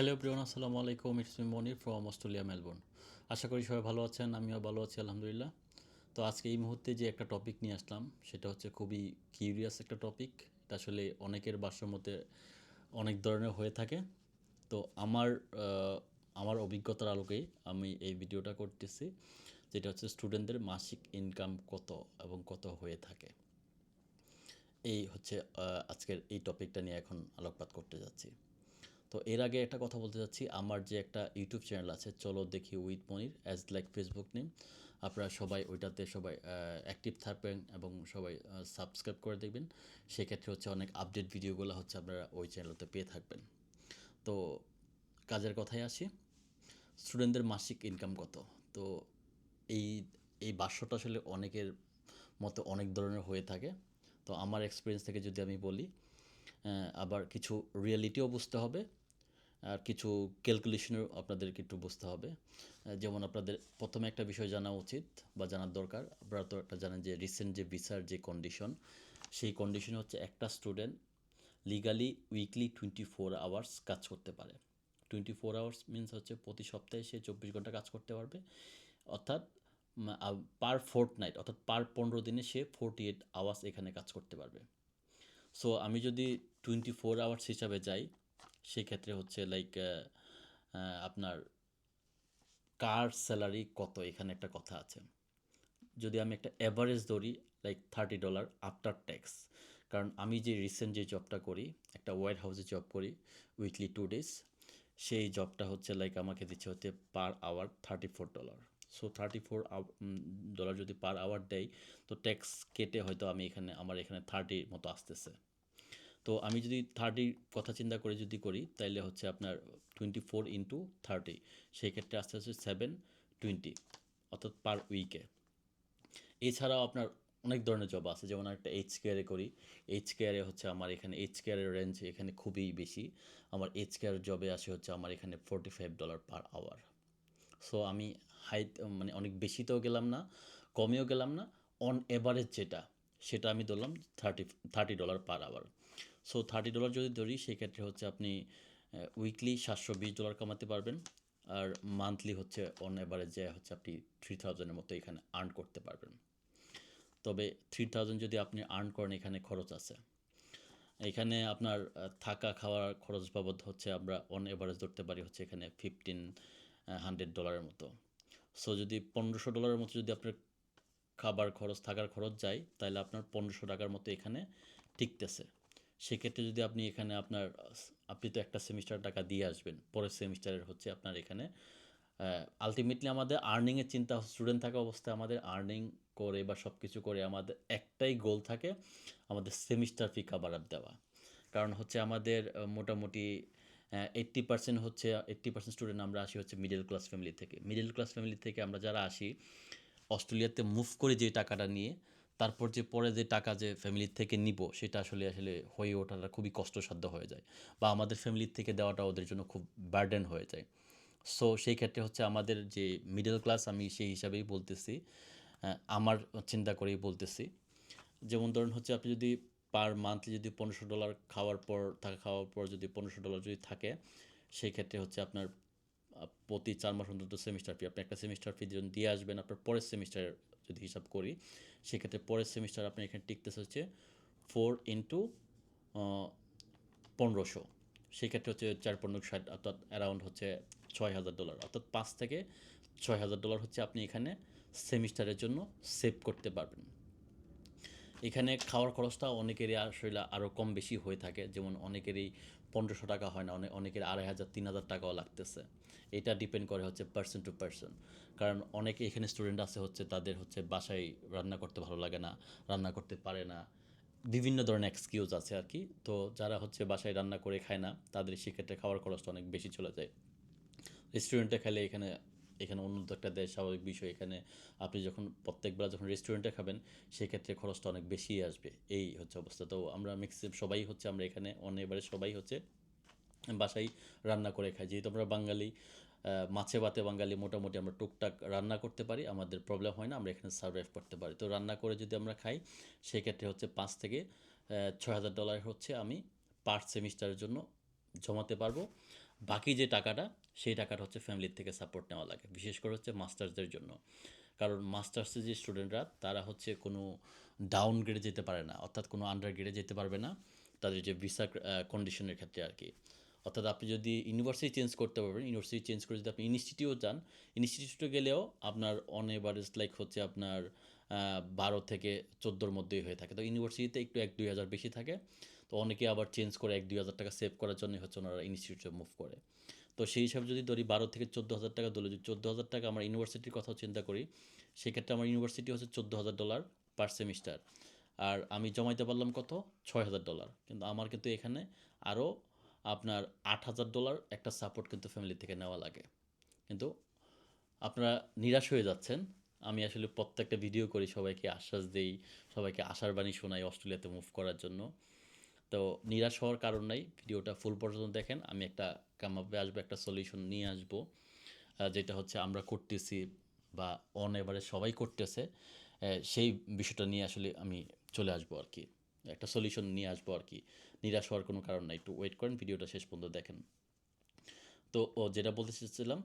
Hello প্রিয়ন আসসালামু আলাইকুম it's me Monir from Australia Melbourne আশা করি সবাই ভালো আছেন, আমিও ভালো আছি, আলহামদুলিল্লাহ। তো আজকে এই মুহূর্তে যে একটা টপিক নিয়ে আসলাম, সেটা হচ্ছে খুবই কিউরিয়াস একটা টপিক এটা আসলে অনেকের বাসার মধ্যে অনেক ধরনের হয়ে থাকে। তো আমার আমার অভিজ্ঞতার আলোকেই আমি এই ভিডিওটা করতেছি, যেটা হচ্ছে স্টুডেন্টদের মাসিক ইনকাম কত এবং কত হয়ে থাকে। এই হচ্ছে আজকের এই টপিকটা নিয়ে এখন আলোকপাত করতে যাচ্ছি। তো এর আগে একটা কথা বলতে চাচ্ছি আমার যে একটা ইউটিউব চ্যানেল আছে, চলো দেখি with Monir as like Facebook name আপনারা সবাই ওইটাতে সবাই অ্যাক্টিভ থাকবেন এবং সবাই সাবস্ক্রাইব করে দেখবেন। সেক্ষেত্রে হচ্ছে অনেক আপডেট ভিডিওগুলো হচ্ছে আপনারা ওই চ্যানেলতে পেয়ে থাকবেন। তো কাজের কথায় আসি। স্টুডেন্টদের মাসিক ইনকাম কত? তো এই এই বাস্যটা আসলে অনেকের মতো অনেক ধরনের হয়ে থাকে। তো আমার এক্সপিরিয়েন্স থেকে যদি আমি বলি আবার কিছু রিয়েলিটিও বুঝতে হবে। আর কিছু ক্যালকুলেশনও আপনাদেরকে একটু বুঝতে হবে। যেমন আপনাদের প্রথমে একটা বিষয় জানা উচিত বা জানার দরকার। আপনারা তো একটা জানেন যে রিসেন্ট যে ভিসার যে কন্ডিশন সেই কন্ডিশন হচ্ছে একটা student legally weekly twenty four hours কাজ করতে পারে। টোয়েন্টি ফোর আওয়ার্স মিনস হচ্ছে প্রতি সপ্তাহে সে চব্বিশ ঘণ্টা কাজ করতে পারবে। অর্থাৎ পার ফোর্ট নাইট অর্থাৎ পার পনেরো দিনে সে ফোরটি এইট আওয়ার্স এখানে কাজ করতে পারবে। সো আমি যদি টোয়েন্টি ফোর আওয়ার্স হিসাবে যাই সেক্ষেত্রে হচ্ছে লাইক আপনার কার স্যালারি কত? এখানে একটা কথা আছে। যদি আমি একটা অ্যাভারেজ ধরি like thirty dollar after tax কারণ আমি যে রিসেন্ট যে জবটা করি, একটা ওয়ার হাউসে জব করি উইকলি টু ডেজ সেই জবটা হচ্ছে লাইক আমাকে দিচ্ছে হচ্ছে per hour thirty four dollar so thirty four dollar যদি পার আওয়ার দেয়, তো ট্যাক্স কেটে হয়তো আমি এখানে, আমার এখানে থার্টির মতো আসতেছে। তো আমি যদি থার্টির কথা চিন্তা করে যদি করি, তাইলে হচ্ছে আপনার টোয়েন্টি ফোর ইন্টু থার্টি সেই ক্ষেত্রে আস্তে আস্তে সেভেন টোয়েন্টি অর্থাৎ পার উইকে এছাড়াও আপনার অনেক ধরনের জব আছে, যেমন একটা এইচ কেয়ারে করি। এইচ কেয়ারে হচ্ছে আমার এখানে এইচ কেয়ারের রেঞ্জ এখানে খুবই বেশি। আমার এইচ কেয়ার জবে আসে হচ্ছে আমার এখানে forty five dollar per hour so আমি হাই মানে অনেক বেশিতেও গেলাম না, কমেও গেলাম না অন এভারেজ যেটা, সেটা আমি ধরলাম thirty thirty dollar per hour so thirty dollar যদি ধরি, সেক্ষেত্রে হচ্ছে আপনি উইকলি সাতশো বিশ ডলার কামাতে পারবেন। আর মান্থলি হচ্ছে অন যে হচ্ছে আপনি থ্রি থাউজেন্ডের মতো এখানে আর্ন করতে পারবেন। তবে থ্রি থাউজেন্ড যদি আপনি আর্ন করেন, এখানে খরচ আছে। এখানে আপনার থাকা খাওয়ার খরচ বাবদ হচ্ছে আমরা অন এভারেজ ধরতে পারি হচ্ছে এখানে ফিফটিন হান্ড্রেড ডলারের মতো। সো যদি পনেরোশো ডলারের মতো যদি আপনার খাবার খরচ, থাকার খরচ যায়, তাহলে আপনার পনেরোশো টাকার মতো এখানে টিকতেছে। সেক্ষেত্রে যদি আপনি এখানে আপনার, আপনি তো একটা সেমিস্টার টাকা দিয়ে আসবেন, পরের সেমিস্টারের হচ্ছে আপনার এখানে আলটিমেটলি আমাদের আর্নিংয়ের চিন্তা স্টুডেন্ট থাকা অবস্থায় আমাদের আর্নিং করে বা সব কিছু করে আমাদের একটাই গোল থাকে আমাদের সেমিস্টার ফি আপ দেওয়া। কারণ হচ্ছে আমাদের মোটামুটি এইট্টি পার্সেন্ট হচ্ছে এইট্টি পার্সেন্ট স্টুডেন্ট আমরা আসি হচ্ছে মিডল ক্লাস ফ্যামিলি থেকে। মিডল ক্লাস ফ্যামিলি থেকে আমরা যারা আসি, অস্ট্রেলিয়াতে মুভ করে যে টাকাটা নিয়ে তারপর যে পরে যে টাকা যে ফ্যামিলির থেকে নিব, সেটা আসলে আসলে হয়ে ওঠাটা খুবই কষ্টসাধ্য হয়ে যায় বা আমাদের ফ্যামিলির থেকে দেওয়াটা ওদের জন্য খুব বার্ডেন হয়ে যায়। সো সেই ক্ষেত্রে হচ্ছে আমাদের যে মিডল ক্লাস আমি সেই হিসাবেই বলতেছি আমার চিন্তা করেই বলতেছি। যেমন ধরুন হচ্ছে আপনি যদি পার মান্থলি যদি পনেরোশো ডলার খাওয়ার পর থাকা খাওয়ার পর যদি পনেরোশো ডলার যদি থাকে, সেই ক্ষেত্রে হচ্ছে আপনার প্রতি চার মাস অন্তত সেমিস্টার ফি আপনি একটা সেমিস্টার ফি যখন দিয়ে আসবেন, আপনার পরের সেমিস্টার যদি হিসাব করি, সেক্ষেত্রে পরের সেমিস্টার আপনি এখানে টিকতেছে হচ্ছে ফোর ইন্টু পনেরোশো। সেক্ষেত্রে হচ্ছে চার পনেরো ষাট, অর্থাৎ অ্যারাউন্ড হচ্ছে ছয় হাজার ডলার অর্থাৎ পাঁচ থেকে ছয় হাজার ডলার হচ্ছে আপনি এখানে সেমিস্টারের জন্য সেভ করতে পারবেন। এখানে খাওয়ার খরচটা অনেকেরই আসলে আরও কম বেশি হয়ে থাকে। যেমন অনেকেরই পনেরোশো টাকা হয় না অনেক অনেকের আড়াই হাজার, তিন হাজার টাকাও লাগতেছে। এটা ডিপেন্ড করে হচ্ছে পার্সন টু পার্সন কারণ অনেকে এখানে স্টুডেন্ট আছে হচ্ছে, তাদের হচ্ছে বাসায় রান্না করতে ভালো লাগে না, রান্না করতে পারে না। বিভিন্ন ধরনের এক্সকিউজ আছে আর কি। তো যারা হচ্ছে বাসায় রান্না করে খায় না, তাদের সেক্ষেত্রে খাওয়ার খরচটা অনেক বেশি চলে যায়। রেস্টুরেন্টে খেলে এখানে এখানে উন্নত একটা দেশ স্বাভাবিক বিষয়, এখানে আপনি যখন প্রত্যেকবার যখন রেস্টুরেন্টে খাবেন, সেক্ষেত্রে খরচটা অনেক বেশি আসবে। এই হচ্ছে অবস্থা। তো আমরা ম্যাক্সিমাম সবাই হচ্ছে, আমরা এখানে অনেকবারে সবাই হচ্ছে বাসায় রান্না করে খাই। যেহেতু আমরা বাঙালি মাছে ভাতে বাঙালি, মোটামুটি আমরা টুকটাক রান্না করতে পারি, আমাদের প্রবলেম হয় না, আমরা এখানে সার্ভাইভ করতে পারি। তো রান্না করে যদি আমরা খাই, সেক্ষেত্রে হচ্ছে পাঁচ থেকে ছয় হাজার ডলার হচ্ছে আমি পার সেমিস্টারের জন্য জমাতে পারব। বাকি যে টাকাটা সেই টাকাটা হচ্ছে ফ্যামিলির থেকে সাপোর্ট নেওয়া লাগে। বিশেষ করে হচ্ছে মাস্টার্সদের জন্য। কারণ মাস্টার্সের যে স্টুডেন্টরা তারা হচ্ছে কোনো ডাউন গ্রেডে যেতে পারে না। অর্থাৎ কোনো আন্ডার গ্রেডে যেতে পারবে না তাদের যে ভিসা কন্ডিশনের ক্ষেত্রে আর কি অর্থাৎ আপনি যদি ইউনিভার্সিটি চেঞ্জ করতে পারবেন ইউনিভার্সিটি চেঞ্জ করে যদি আপনি ইনস্টিটিউট যান ইনস্টিটিউটে গেলেও আপনার অন লাইক হচ্ছে আপনার বারো থেকে চোদ্দোর মধ্যেই হয়ে থাকে। তো ইউনিভার্সিটিতে একটু এক দুই হাজার বেশি থাকে। তো অনেকে আবার চেঞ্জ করে এক দুই হাজার টাকা সেভ করার জন্য হচ্ছে ওনারা ইনস্টিটিউটে মুভ করে। তো সেই হিসাবে যদি ধরি বারো থেকে চোদ্দ হাজার টাকা ধরে যদি চোদ্দ হাজার টাকা আমার ইউনিভার্সিটির কথাও চিন্তা করি, সেক্ষেত্রে আমার ইউনিভার্সিটি হচ্ছে চোদ্দ হাজার ডলার পার সেমিস্টার আর আমি জমাইতে পারলাম কত? ছয় হাজার ডলার। কিন্তু আমার কিন্তু এখানে আরও আপনার আট হাজার ডলার একটা সাপোর্ট কিন্তু ফ্যামিলি থেকে নেওয়া লাগে। কিন্তু আপনারা নিরাশ হয়ে যাচ্ছেন। আমি আসলে প্রত্যেকটা ভিডিও করি, সবাইকে আশ্বাস দেই, সবাইকে আশার বাণী শোনাই অস্ট্রেলিয়াতে মুভ করার জন্য। তো নিরাশ হওয়ার কারণ নাই, ভিডিওটা ফুল পর্যন্ত দেখেন। আমি একটা কামাবে আসব, একটা সলিউশন নিয়ে আসব যেটা হচ্ছে আমরা করতেছি বা অন এবারে সবাই করতেছে সেই বিষয়টা নিয়ে আসলে আমি চলে আসব আর কি। একটা সলিউশন নিয়ে আসব আর কি। নিরাশ হওয়ার কোনো কারণ নাই, একটু ওয়েট করেন, ভিডিওটা শেষ পর্যন্ত দেখেন। তো ও যেটা বলতে চেয়েছিলাম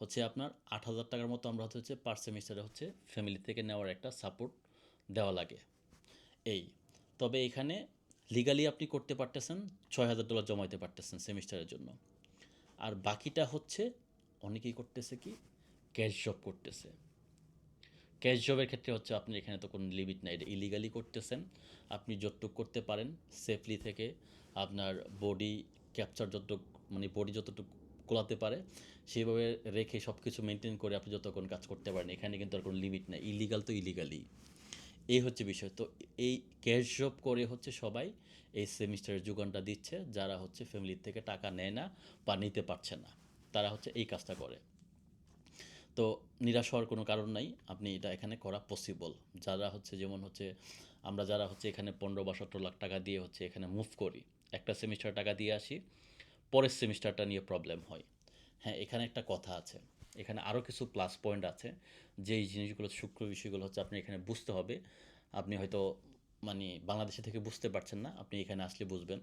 হচ্ছে আপনার আট হাজার টাকার মতো আমরা হচ্ছে পার সেমিস্টারে হচ্ছে ফ্যামিলি থেকে নেওয়ার একটা সাপোর্ট দেওয়া লাগে। এই, তবে এখানে লিগালি আপনি করতে পারতেছেন ছয় হাজার ডলার জমাইতে পারতেছেন সেমিস্টারের জন্য। আর বাকিটা হচ্ছে, অনেকেই করতেছে কি ক্যাশ জব করতেছে। ক্যাশ জবের ক্ষেত্রে হচ্ছে আপনি এখানে তো কোনো লিমিট নাই, এটা ইলিগালি করতেছেন। আপনি যতটুক করতে পারেন সেফলি থেকে আপনার বডি ক্যাপচার যতটুক মানে বডি যতটুকু কোলাতে পারে সেইভাবে রেখে সব কিছু মেনটেন করে আপনি যতক্ষণ কাজ করতে পারেন। এখানে কিন্তু আর কোনো লিমিট নাই ইলিগাল তো ইলিগালি এই হচ্ছে বিষয়। তো এই ক্যাশ জব করে হচ্ছে সবাই এই সেমিস্টারের যোগানটা দিচ্ছে, যারা হচ্ছে ফ্যামিলির থেকে টাকা নেয় না বা নিতে পারছে না, তারা হচ্ছে এই কাজটা করে। তো নিরাশ হওয়ার কোনো কারণ নাই, আপনি এটা এখানে করা পসিবল যারা হচ্ছে যেমন হচ্ছে আমরা যারা হচ্ছে এখানে পনেরো বা সতেরো লাখ টাকা দিয়ে হচ্ছে এখানে মুভ করি, একটা সেমিস্টার টাকা দিয়ে আসি, পরের সেমিস্টারটা নিয়ে প্রবলেম হয়। হ্যাঁ এখানে একটা কথা আছে। এখানে আরও কিছু প্লাস পয়েন্ট আছে যেই জিনিসগুলো সূক্ষ্ম বিষয়গুলো হচ্ছে আপনি এখানে বুঝতে হবে। আপনি হয়তো মানে বাংলাদেশে থেকে বুঝতে পারছেন না, আপনি এখানে আসলে বুঝবেন।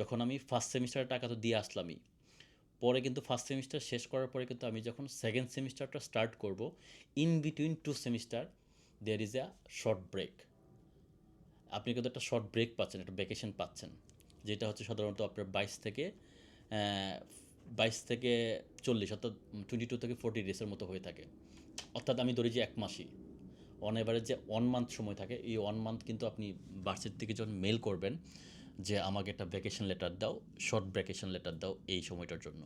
যখন আমি ফার্স্ট সেমিস্টারের টাকা তো দিয়ে আসলামই, পরে কিন্তু ফার্স্ট সেমিস্টার শেষ করার পরে কিন্তু আমি যখন সেকেন্ড সেমিস্টারটা স্টার্ট করব in between two semester there is a short break আপনি কিন্তু একটা শর্ট ব্রেক পাচ্ছেন, একটা ভ্যাকেশন পাচ্ছেন, যেটা হচ্ছে সাধারণত আপনার বাইশ থেকে বাইশ থেকে চল্লিশ, অর্থাৎ টোয়েন্টি টু থেকে ফোর্টি ডেসের মতো হয়ে থাকে। অর্থাৎ আমি ধরি যে এক মাসই। অন এভারেজ যে ওয়ান মান্থ সময় থাকে, এই ওয়ান মান্থ কিন্তু আপনি ভার্সিটি থেকে যখন মেল করবেন যে আমাকে একটা ভ্যাকেশন লেটার দাও শর্ট ভ্যাকেশন লেটার দাও এই সময়টার জন্য।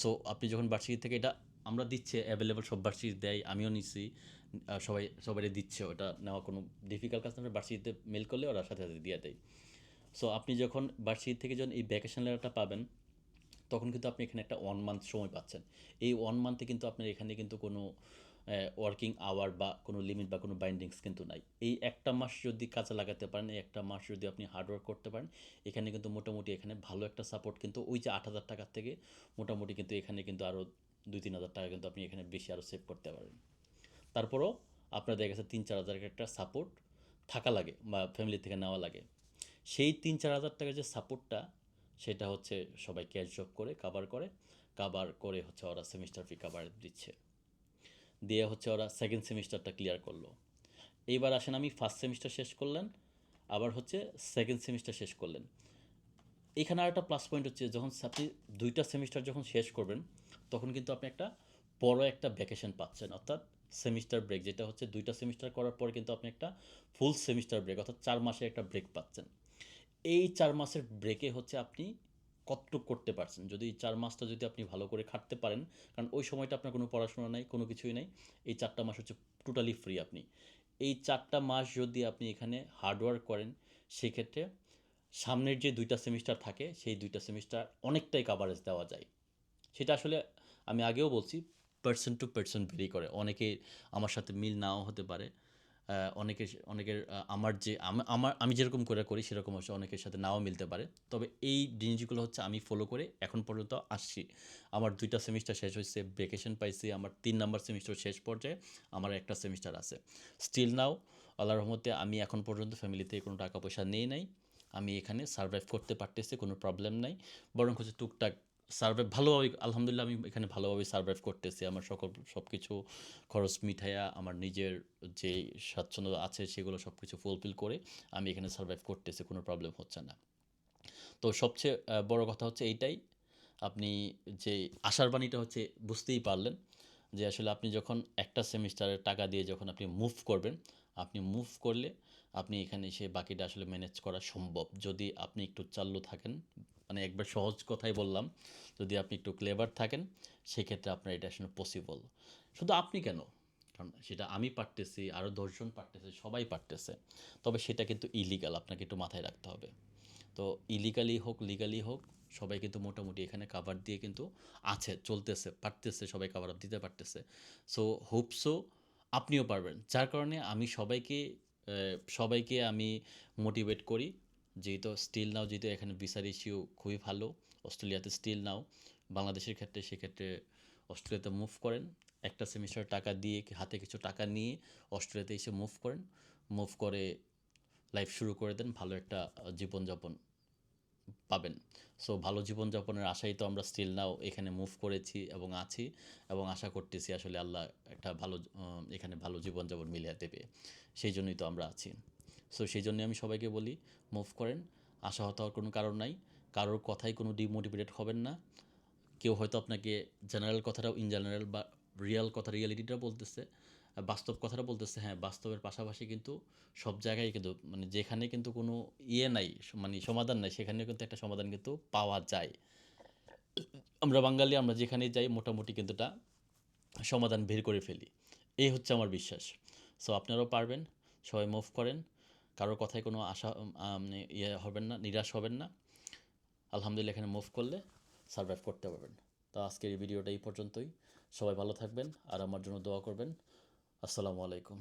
সো আপনি যখন ভার্সিটি থেকে এটা আমরা দিচ্ছে অ্যাভেলেবল সব ভার্সিটি দেয়, আমিও নিচ্ছি সবাই সবাই দিচ্ছে, ওটা নেওয়া কোনো ডিফিকাল্ট কাজ না ভার্সিটিতে মেল করলে ওরা সাথে সাথে দিয়ে দেয়। সো আপনি যখন ভার্সিটি থেকে যখন এই ভ্যাকেশন লেটারটা পাবেন তখন কিন্তু আপনি এখানে একটা ওয়ান মান্থ সময় পাচ্ছেন। এই ওয়ান মান্থে কিন্তু আপনার এখানে কিন্তু কোনো ওয়ার্কিং আওয়ার বা কোনো লিমিট বা কোনো বাইন্ডিংস কিন্তু নাই। এই একটা মাস যদি কাজে লাগাতে পারেন, এই একটা মাস যদি আপনি হার্ডওয়ার্ক করতে পারেন, এখানে কিন্তু মোটামুটি এখানে ভালো একটা সাপোর্ট কিন্তু ওই যে আট হাজার টাকার থেকে মোটামুটি কিন্তু এখানে কিন্তু আরও দুই তিন হাজার টাকা কিন্তু আপনি এখানে বেশি আরও সেভ করতে পারেন। তারপরও আপনার দেখা গেছে তিন চার হাজার একটা সাপোর্ট থাকা লাগে বা ফ্যামিলি থেকে নেওয়া লাগে। সেই তিন চার হাজার টাকার যে সাপোর্টটা সেটা হচ্ছে সবাই ক্যাশ জব করে কাভার করে। কাভার করে হচ্ছে ওরা সেমিস্টার ফি কাভার দিচ্ছে। দিয়ে হচ্ছে ওরা সেকেন্ড সেমিস্টারটা ক্লিয়ার করল। এইবার আসেন আমি ফার্স্ট সেমিস্টার শেষ করলেন, আবার হচ্ছে সেকেন্ড সেমিস্টার শেষ করলেন। এখানে আর একটা প্লাস পয়েন্ট হচ্ছে, যখন আপনি দুইটা সেমিস্টার যখন শেষ করবেন, তখন কিন্তু আপনি একটা বড় একটা ভ্যাকেশন পাচ্ছেন। অর্থাৎ সেমিস্টার ব্রেক যেটা হচ্ছে দুইটা সেমিস্টার করার পর কিন্তু আপনি একটা ফুল সেমিস্টার ব্রেক অর্থাৎ চার মাসের একটা ব্রেক পাচ্ছেন। এই চার মাসের ব্রেকে হচ্ছে আপনি কতটুকু করতে পারছেন? যদি এই চার মাসটা যদি আপনি ভালো করে খাটতে পারেন, কারণ ওই সময়টা আপনার কোনো পড়াশোনা নাই, কোনো কিছুই নাই, এই চারটা মাস হচ্ছে টোটালি ফ্রি আপনি। এই চারটা মাস যদি আপনি এখানে হার্ডওয়ার্ক করেন, সেক্ষেত্রে সামনের যে দুইটা সেমিস্টার থাকে, সেই দুইটা সেমিস্টার অনেকটাই কাভারেজ দেওয়া যায়। সেটা আসলে আমি আগেও বলছি পার্সন টু পার্সন ভেরি করে। অনেকে আমার সাথে মিল নাও হতে পারে। আহ, অনেকের আমার যে আমার আমি যেরকম করে করি সেরকম হচ্ছে অনেকের সাথে নাও মিলতে পারে। তবে এই জিনিসগুলো হচ্ছে আমি ফলো করে এখন পর্যন্ত আসছি। আমার দুইটা সেমিস্টার শেষ হয়েছে ভ্যাকেশন পাইছি আমার তিন নাম্বার সেমিস্টার শেষ পর্যায়ে আমার একটা সেমিস্টার আছে। স্টিল নাও আল্লাহর রহমতে আমি এখন পর্যন্ত ফ্যামিলি থেকে কোনো টাকা পয়সা নেই নাই। আমি এখানে সার্ভাইভ করতে পারতেছি কোনো প্রবলেম নাই। বরং হচ্ছে টুকটাক সার্ভাইভ ভালোভাবে, আলহামদুলিল্লাহ আমি এখানে ভালোভাবে সার্ভাইভ করতেছি। আমার সকল সব কিছু খরচ মিঠাইয়া আমার নিজের যে স্বাচ্ছন্দ্য আছে সেগুলো সব কিছু ফুলফিল করে আমি এখানে সার্ভাইভ করতেছি, কোনো প্রবলেম হচ্ছে না। তো সবচেয়ে বড় কথা হচ্ছে এইটাই। আপনি যে আশার বাণীটা হচ্ছে, বুঝতেই পারলেন যে আসলে আপনি যখন একটা সেমিস্টারের টাকা দিয়ে যখন আপনি মুভ করবেন, আপনি মুভ করলে আপনি এখানে এসে বাকিটা আসলে ম্যানেজ করা সম্ভব। যদি আপনি একটু চাল্লু থাকেন মানে একবার সহজ কথাই বললাম, যদি আপনি একটু ক্লেভার থাকেন, সেক্ষেত্রে আপনার এটা আসলে পসিবল শুধু আপনি কেন? কারণ সেটা আমি পারতেছি আরও দশজন পারতেছে, সবাই পারতেছে। তবে সেটা কিন্তু ইলিগাল আপনাকে একটু মাথায় রাখতে হবে। তো ইলিগালি হোক লিগালি হোক, সবাই কিন্তু মোটামুটি এখানে কাভার দিয়ে কিন্তু আছে, চলতেছে, পারতেছে, সবাই কাভার আপ দিতে পারতেছে। সো হোপসো আপনিও পারবেন। যার কারণে আমি সবাইকে সবাইকে আমি মোটিভেট করি। যেহেতু স্টিল নাও যেহেতু এখানে ভিসার ইস্যু খুবই ভালো, অস্ট্রেলিয়াতে স্টিল নাও বাংলাদেশের ক্ষেত্রে সেক্ষেত্রে অস্ট্রেলিয়াতে মুভ করেন। একটা সেমিস্টার টাকা দিয়ে হাতে কিছু টাকা নিয়ে অস্ট্রেলিয়াতে এসে মুভ করেন। মুভ করে লাইফ শুরু করে দেন, ভালো একটা জীবনযাপন পাবেন। সো ভালো জীবনযাপনের আশাই তো আমরা স্টিল নাও এখানে মুভ করেছি এবং আছি এবং আশা করতেছি আসলে আল্লাহ একটা ভালো এখানে ভালো জীবনযাপন মিলিয়ে দেবে। সেই জন্যই তো আমরা আছি। সো সেই জন্যই আমি সবাইকে বলি মুভ করেন। আশাহত হওয়ার কোনো কারণ নাই। কারোর কথাই কোনো ডিমোটিভেটেড হবেন না। কেউ হয়তো আপনাকে জেনারেল কথাটাও ইন জেনারেল বা রিয়াল কথা রিয়ালিটিটা বলতেছে বাস্তব কথাটা বলতেছে। হ্যাঁ বাস্তবের পাশাপাশি কিন্তু সব জায়গায় কিন্তু মানে যেখানে কিন্তু কোনো ইয়ে নাই মানে সমাধান নাই সেখানে কিন্তু একটা সমাধান কিন্তু পাওয়া যায়। আমরা বাঙালি, আমরা যেখানে যাই, মোটামুটি কিন্তু এটা সমাধান বের করে ফেলি। এই হচ্ছে আমার বিশ্বাস। সো আপনারাও পারবেন, সবাই মুভ করেন। কারোর কথায় কোনো আশা মানে ইয়ে হবেন না, নিরাশ হবেন না। আলহামদুলিল্লাহ এখানে মুভ করলে সার্ভাইভ করতে পারবেন। তো আজকের এই ভিডিওটা এই পর্যন্তই। সবাই ভালো থাকবেন আর আমার জন্য দোয়া করবেন। আসসালামু আলাইকুম।